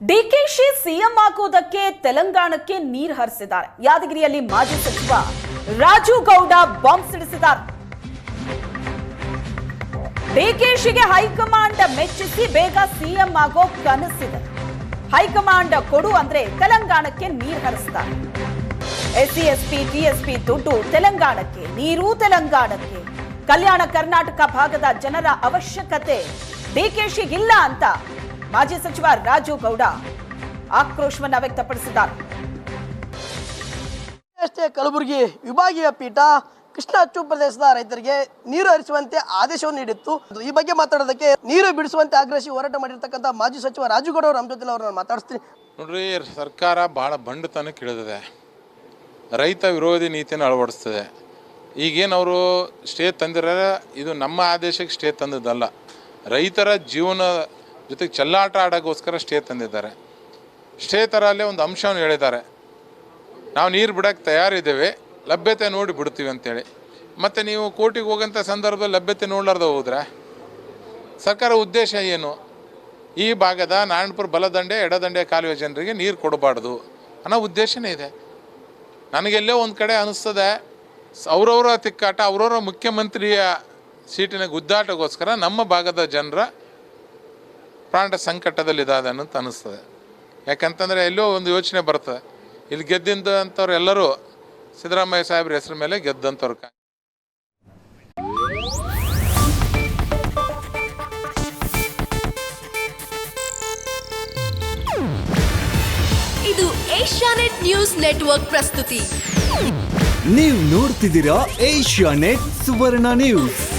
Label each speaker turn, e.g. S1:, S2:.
S1: DKShi CM ಆಗುವುದಕ್ಕೆ ತೆಲಂಗಾಣಕ್ಕೆ ನೀರು ಹರಿಸಿದ್ದಾರೆ. ಯಾದಗಿರಿಯಲ್ಲಿ ಮಾಜಿ ಸಚಿವ ರಾಜು ಗೌಡ ಬಾಂಬ್ ಸಿಡಿಸಿದ್ದಾರೆ. ಡಿಕೆಶಿಗೆ ಹೈಕಮಾಂಡ್ ಮೆಚ್ಚಿಸಿ ಬೇಗ ಸಿಎಂ ಆಗೋ ಕನಸಿದೆ. ಹೈಕಮಾಂಡ್ ಕೊಡು ಅಂದ್ರೆ ತೆಲಂಗಾಣಕ್ಕೆ ನೀರು ಹರಿಸ್ತಾರೆ. ಎಸ್ಸಿ ಎಸ್ಪಿ ಟಿಎಸ್ಪಿ ದುಡ್ಡು ತೆಲಂಗಾಣಕ್ಕೆ, ನೀರು ತೆಲಂಗಾಣಕ್ಕೆ. ಕಲ್ಯಾಣ ಕರ್ನಾಟಕ ಭಾಗದ ಜನರ ಅವಶ್ಯಕತೆ ಡಿಕೆಶಿಗಿಲ್ಲ ಅಂತ ಮಾಜಿ ಸಚಿವ ರಾಜು ಗೌಡ ಆಕ್ರೋಶವನ್ನ ವ್ಯಕ್ತಪಡಿಸಿದ್ದಾರೆ.
S2: ಅಷ್ಟೇ ಕಲಬುರಗಿ ವಿಭಾಗೀಯ ಪೀಠ ಕೃಷ್ಣ ಅಚ್ಚು ಪ್ರದೇಶದ ರೈತರಿಗೆ ನೀರು ಹರಿಸುವಂತೆ ಆದೇಶವನ್ನು ನೀಡಿತ್ತು. ಈ ಬಗ್ಗೆ ಮಾತಾಡೋದಕ್ಕೆ ನೀರು ಬಿಡಿಸುವಂತೆ ಆಗ್ರಹಿಸಿ ಹೋರಾಟ ಮಾಡಿರ್ತಕ್ಕಂಥ ಮಾಜಿ ಸಚಿವ ರಾಜುಗೌಡ ಅವರು ನಮ್ಮ ಜೊತೆ ಅವ್ರನ್ನ ಮಾತಾಡಿಸ್ತೀನಿ.
S3: ನೋಡ್ರಿ ಸರ್ಕಾರ ಭಾಳ ಬಂಡತನಕ್ಕೆ ಇಳಿದಿದೆ ರೈತ ವಿರೋಧಿ ನೀತಿಯನ್ನು ಅಳವಡಿಸ್ತದೆ. ಈಗೇನು ಅವರು ಸ್ಟೇ ತಂದಿರ ಇದು ನಮ್ಮ ಆದೇಶಕ್ಕೆ ಸ್ಟೇ ತಂದದ್ದಲ್ಲ. ರೈತರ ಜೀವನ ಜೊತೆಗೆ ಚೆಲ್ಲಾಟ ಆಡೋಕ್ಕೋಸ್ಕರ ಸ್ಟೇ ತಂದಿದ್ದಾರೆ. ಸ್ಟೇ ಥರಲ್ಲೇ ಒಂದು ಅಂಶವನ್ನು ಹೇಳಿದ್ದಾರೆ. ನಾವು ನೀರು ಬಿಡೋಕ್ಕೆ ತಯಾರಿದ್ದೇವೆ, ಲಭ್ಯತೆ ನೋಡಿ ಬಿಡ್ತೀವಿ ಅಂತೇಳಿ. ಮತ್ತು ನೀವು ಕೋರ್ಟಿಗೆ ಹೋಗೋಂಥ ಸಂದರ್ಭದಲ್ಲಿ ಲಭ್ಯತೆ ನೋಡ್ಲಾರ್ದೆ ಹೋದ್ರೆ? ಸರ್ಕಾರ ಉದ್ದೇಶ ಏನು? ಈ ಭಾಗದ ನಾರಾಯಣಪುರ ಬಲದಂಡೆ, ಎಡದಂಡೆ ಕಾಲುವೆ ಜನರಿಗೆ ನೀರು ಕೊಡಬಾರ್ದು ಅನ್ನೋ ಉದ್ದೇಶನೇ ಇದೆ. ನನಗೆಲ್ಲೋ ಒಂದು ಕಡೆ ಅನಿಸ್ತದೆ, ಅವರವರ ತಿಕ್ಕಾಟ, ಅವರವರ ಮುಖ್ಯಮಂತ್ರಿಯ ಸೀಟಿನ ಗುದ್ದಾಟಗೋಸ್ಕರ ನಮ್ಮ ಭಾಗದ ಜನರ ಪ್ರಾಣ ಇದಾದೆ ಅಂತ ಅನ್ನಿಸ್ತದೆ. ಯಾಕಂತಂದರೆ ಎಲ್ಲೋ ಒಂದು ಯೋಚನೆ ಬರ್ತದೆ. ಇಲ್ಲಿ ಗೆದ್ದಿಂದಂಥವ್ರು ಎಲ್ಲರೂ ಸಿದ್ದರಾಮಯ್ಯ ಸಾಹೇಬ್ರ ಹೆಸರು ಮೇಲೆ ಗೆದ್ದಂಥವ್ರು ಕಾ
S4: ಇದು ಏಷ್ಯಾನೆಟ್ ನ್ಯೂಸ್ ನೆಟ್ವರ್ಕ್ ಪ್ರಸ್ತುತಿ.
S5: ನೀವು ನೋಡ್ತಿದ್ದೀರಾ ಏಷ್ಯಾನೆಟ್ ಸುವರ್ಣ ನ್ಯೂಸ್.